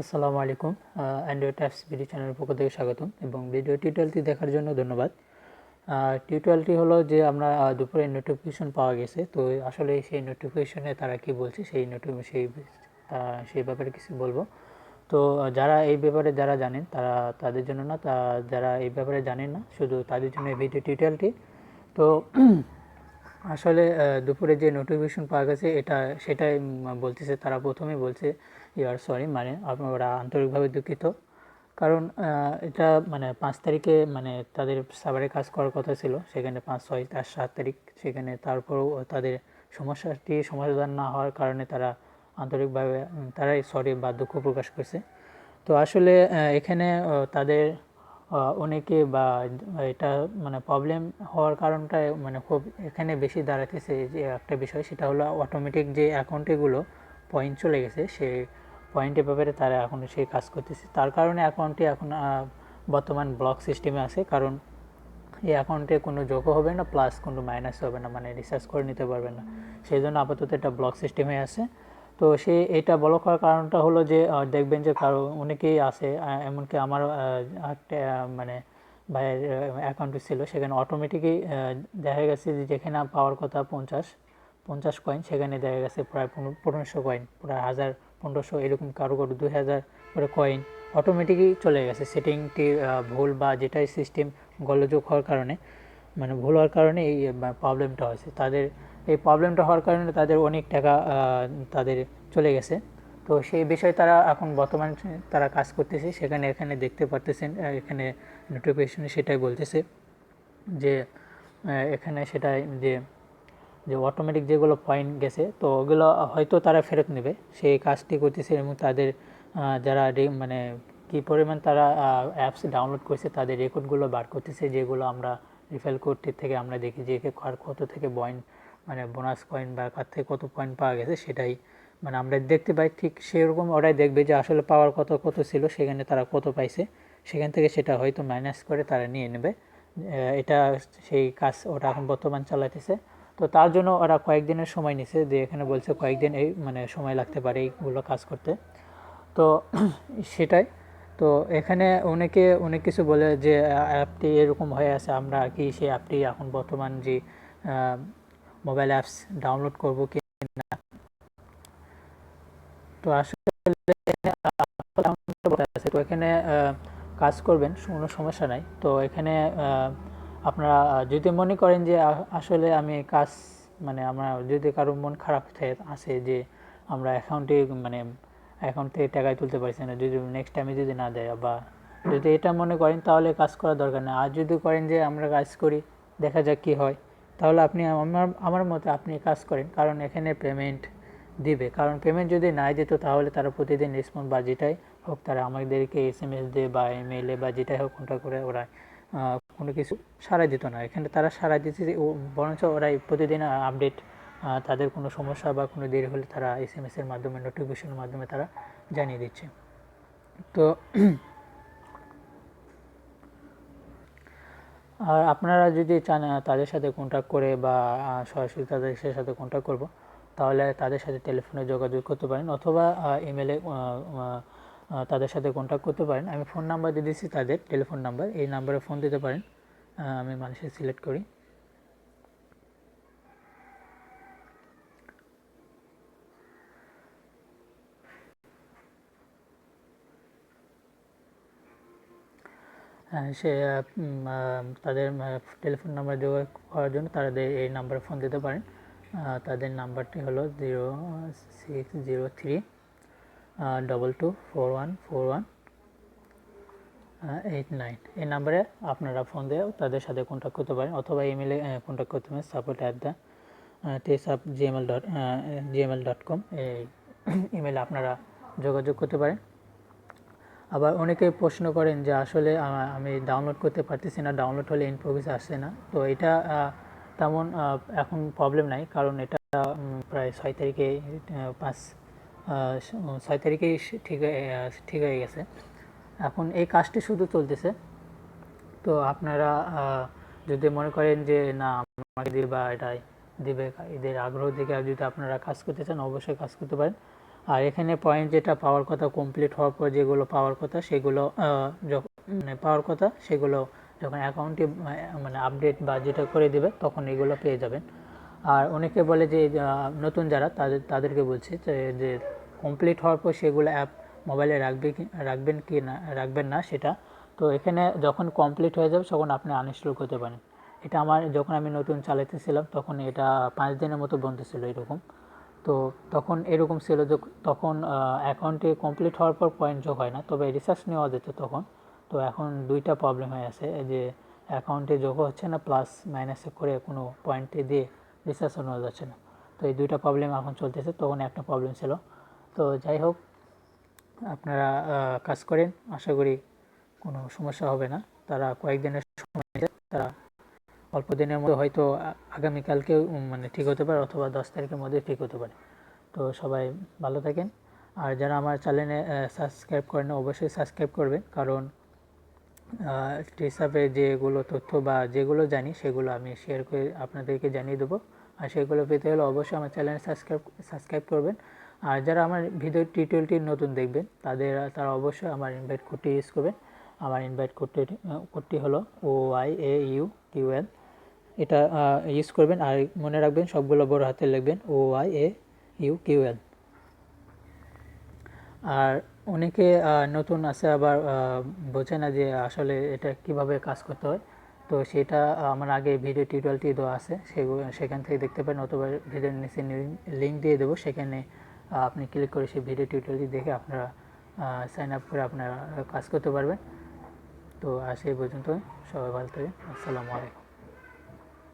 আসসালামু আলাইকুম Android apps video চ্যানেলের পক্ষ থেকে স্বাগতম এবং ভিডিও টিউটোরিয়ালটি দেখার জন্য ধন্যবাদ। টিউটোরিয়ালটি হলো যে আমরা দুপুরে নোটিফিকেশন পাওয়া গেছে, তো আসলে সেই নোটিফিকেশনে তারা কি বলছে, সেই নোটি সেই সেই ব্যাপারে কিছু বলব। তো যারা এই ব্যাপারে যারা জানেন, তারা তাদের জন্য না যারা এই ব্যাপারে জানেন না, শুধু তাদের জন্য এই ভিডিও টিউটোরিয়ালটি তো আসলে দুপুরে যে নোটিফিকেশন পাওয়া গেছে, এটা সেটাই বলতেছে, তারা প্রথমেই বলছে ইয়ার সরি মানে আপনারা আন্তরিকভাবে দুঃখিত। কারণ এটা মানে পাঁচ তারিখে মানে তাদের সাভারে কাজ করার কথা ছিল, সেখানে পাঁচ, ছয় আর সাত তারিখ, সেখানে তারপরেও তাদের সমস্যাটি সমাধান না হওয়ার কারণে তারা আন্তরিকভাবে তারাই সরি বা দুঃখ প্রকাশ করছে। তো আসলে এখানে তাদের অনেকে বা এটা মানে প্রবলেম হওয়ার কারণটা মানে খুব এখানে বেশি দাঁড়াতেছে যে একটা বিষয়, সেটা হলো অটোমেটিক যে অ্যাকাউন্টেগুলো পয়েন্ট চলে গেছে সেই পয়েন্টের ব্যাপারে তারা এখন সেই কাজ করতেছে। তার কারণে অ্যাকাউন্টটি এখন বর্তমান ব্লক সিস্টেমে আছে, কারণ এই অ্যাকাউন্টে কোনো যোগও হবে না প্লাস কোনো মাইনাস হবে না মানে রিচার্জ করে নিতে পারবে না। সেই জন্য আপাতত এটা ব্লক সিস্টেমে আছে। তো সে এটা ব্লক হওয়ার কারণটা হলো যে দেখবেন যে কারও অনেকেই আছে এমনকি আমার মানে ভাইয়ের অ্যাকাউন্টে ছিল, সেখানে অটোমেটিকই দেখা গেছে যে যেখানে পাওয়ার কথা পঞ্চাশ পঞ্চাশ কয়েন সেখানে দেখা গেছে প্রায় পনেরো- পনেরোশো কয়েন প্রায় হাজার পনেরোশো এরকম কারও কারও দুই হাজার করে কয়েন অটোমেটিকই চলে গেছে। সেটিংটি ভুল বা যেটাই সিস্টেম গোলযোগ হওয়ার কারণে মানে ভুল হওয়ার কারণে এই প্রবলেমটা হয়েছে। তাদের এই প্রবলেমটা হওয়ার কারণে তাদের অনেক টাকা তাদের চলে গেছে। তো সেই বিষয়ে তারা এখন বর্তমান তারা কাজ করতেছে, সেখানে এখানে দেখতে পারতেছেন এখানে নোটিফিকেশনে সেটাই বলতেছে যে এখানে সেটাই যে যে অটোমেটিক যেগুলো পয়েন্ট গেছে, তো ওগুলো হয়তো তারা ফেরত নেবে। সেই কাজটি করতেছে এবং তাদের যারা মানে কী পরিমাণ তারা অ্যাপস ডাউনলোড করছে, তাদের রেকর্ডগুলো বার করতেছে, যেগুলো আমরা রিফেল করতে থেকে আমরা দেখি যে কার কত থেকে পয়েন্ট মানে বোনাস কয়েন বা কার থেকে কত পয়েন্ট পাওয়া গেছে সেটাই মানে আমরা দেখতে পাই ঠিক সেরকম ওরাই দেখবে যে আসলে পাওয়ার কত কত ছিল, সেখানে তারা কত পাইছে, সেখান থেকে সেটা হয়তো মাইনাস করে তারা নিয়ে নেবে। এটা সেই কাজ ওটা এখন বর্তমান চালাইতেছে। তো তার জন্য ওরা কয়েকদিনের সময় নিছে যে এখানে বলছে কয়েকদিন এই মানে সময় লাগতে পারে এইগুলো কাজ করতে। তো সেটাই, তো এখানে অনেকে, অনেক কিছু বলে যে অ্যাপটি এরকম হয়ে আছে, আমরা কি সেই অ্যাপটি এখন বর্তমান যে মোবাইল অ্যাপস ডাউনলোড করব কি না? তো আসলে আছে তো এখানে কাজ করবেন, কোনো সমস্যা নাই। তো এখানে আপনারা যদি মনে করেন যে আসলে আমি কাজ মানে আমরা, যদি কারও মন খারাপ আছে যে, আমরা অ্যাকাউন্টে মানে অ্যাকাউন্ট থেকে টাকায় তুলতে পারছি না, যদি নেক্সট টাইমে যদি না দেয়, বা যদি এটা মনে করেন, তাহলে কাজ করার দরকার নেই। আর যদি করেন যে, আমরা কাজ করি, দেখা যাক কী হয়। তাহলে আপনি আমার আমার মতে আপনি কাজ করেন, কারণ এখানে পেমেন্ট দিবে। কারণ পেমেন্ট যদি না দিত তাহলে তারা প্রতিদিন রেসপন্স বা যেটাই হোক তারা আমাদেরকে এস এম এস দিয়ে বা ইমেলে বা যেটাই হোক কন্ট্যাক্ট করে ওরা কোনো কিছু সাড়া দিত না। এখানে তারা সাড়া দিতে বরঞ্চ ওরাই প্রতিদিন আপডেট তাদের কোনো সমস্যা বা কোনো দেরি হলে তারা এস এম এসের মাধ্যমে নোটিফিকেশনের মাধ্যমে তারা জানিয়ে দিচ্ছে। তো আর আপনারা যদি চান তাদের সাথে কন্ট্যাক্ট করে বা সরাসরি তাদের সাথে কন্ট্যাক্ট করব, তাহলে তাদের সাথে টেলিফোনে যোগাযোগ করতে পারেন অথবা ইমেলে তাদের সাথে কন্ট্যাক্ট করতে পারেন। আমি ফোন নাম্বার দিয়ে দিচ্ছি তাদের টেলিফোন নাম্বার এই নাম্বারে ফোন দিতে পারেন। আমি মানুষের সিলেক্ট করি। সে উম, আহ, তাদের টেলিফোন নাম্বার যোগাযোগ করার জন্য তাদের এই নাম্বারে ফোন দিতে পারেন। তাদের নাম্বারটি হলো zero six zero three double two four one four one eight nine এই নাম্বারে আপনারা ফোন দিয়ে তাদের সাথে কন্ট্যাক্ট করতে পারেন অথবা ইমেলে কন্ট্যাক্ট করতে পারেন support at the টেসাপ gmail dot gmail dot com এই ইমেলে আপনারা যোগাযোগ করতে পারেন। আবার অনেকেই প্রশ্ন করেন যে আসলে আমি ডাউনলোড করতে পারতেছি না ডাউনলোড হলে ইন প্রোগ্রেস আসছে না। তো এটা তেমন এখন প্রবলেম নাই, কারণ এটা প্রায় ছয় তারিখে পাঁচ ছয় তারিখেই ঠিক ঠিক হয়ে গেছে। এখন এই কাজটি শুধু চলতেছে। তো আপনারা যদি মনে করেন যে না, আমাকে দিবে বা এটাই দিবে, এদের আগ্রহ দেখে যদি আপনারা কাজ করতে চান, অবশ্যই কাজ করতে পারেন। আর এখানে পয়েন্ট যেটা পাওয়ার কথা কমপ্লিট হওয়ার পর যেগুলো পাওয়ার কথা, সেগুলো যখন মানে পাওয়ার কথা, সেগুলো যখন অ্যাকাউন্টে মানে আপডেট বা যেটা করে দেবে, তখন এগুলো পেয়ে যাবেন। আর অনেকে বলে যে নতুন যারা, তাদের, তাদেরকে বলছে যে যে কমপ্লিট হওয়ার পর সেগুলো অ্যাপ মোবাইলে রাখবে কি, রাখবেন কি না, রাখবেন না সেটা। তো এখানে যখন কমপ্লিট হয়ে যাবে, তখন আপনি আনইনস্টল করতে পারেন। এটা আমার, যখন আমি নতুন চালাতেছিলাম তখন এটা পাঁচ দিনের মতো বন্ধ ছিল এরকম। তো তখন এরকম ছিল যে তখন অ্যাকাউন্টে কমপ্লিট হওয়ার পর পয়েন্ট যোগ হয় না, তবে রিসার্চ নেওয়া যেত তখন। তো এখন দুইটা প্রবলেম হয়ে আছে যে অ্যাকাউন্টে যোগ হচ্ছে না প্লাস মাইনাসে করে কোনো পয়েন্টে দিয়ে রিসার্চও নেওয়া যাচ্ছে না। তো এই দুইটা প্রবলেম এখন চলতেছে, তখন একটা প্রবলেম ছিল। তো যাই হোক, আপনারা কাজ করেন, আশা করি কোনো সমস্যা হবে না। তারা কয়েকদিনের সময়, তারা অল্প দিনের মধ্যে হয়তো আগামীকালকে মানে ঠিক হতে পারে অথবা দশ তারিখের মধ্যে ঠিক হতে পারে। তো সবাই ভালো থাকেন। আর যারা আমার চ্যানেলে সাবস্ক্রাইব করেন অবশ্যই সাবস্ক্রাইব করবেন। কারণ হিসাবে যেগুলো তথ্য বা যেগুলো জানি, সেগুলো আমি শেয়ার করে আপনাদেরকে জানিয়ে দেবো। আর সেগুলো পেতে হলে অবশ্যই আমার চ্যানেল সাবস্ক্রাইব সাবস্ক্রাইব করবেন। আর যারা আমার ভিডিও টিউটোরিয়ালটি নতুন দেখবেন, তাদের, তারা অবশ্যই আমার ইনভাইট কোডটি ইউজ করবেন। আমার ইনভাইট কোডটি কোডটি হলো O I A U Q L এটা ইউজ করবেন আর মনে রাখবেন সবগুলো বড় হাতে লিখবেন O I A U Q L আর অনেকে নতুন আছে আবার বোঝে না যে আসলে এটা কীভাবে কাজ করতে হয়। তো সেটা আমার আগে ভিডিও টিউটোরিয়ালটি দেওয়া আছে সেখান থেকে দেখতে পারেন অথবা ভিডিওর নিচে লিঙ্ক দিয়ে দেবো। সেখানে আপনি ক্লিক করে সেই ভিডিও টিউটোরিয়ালটি দেখে আপনারা সাইন আপ করে আপনারা কাজ করতে পারবেন। তো আর সেই পর্যন্ত সবাই ভালো থাকেন আসসালামু আলাইকুম।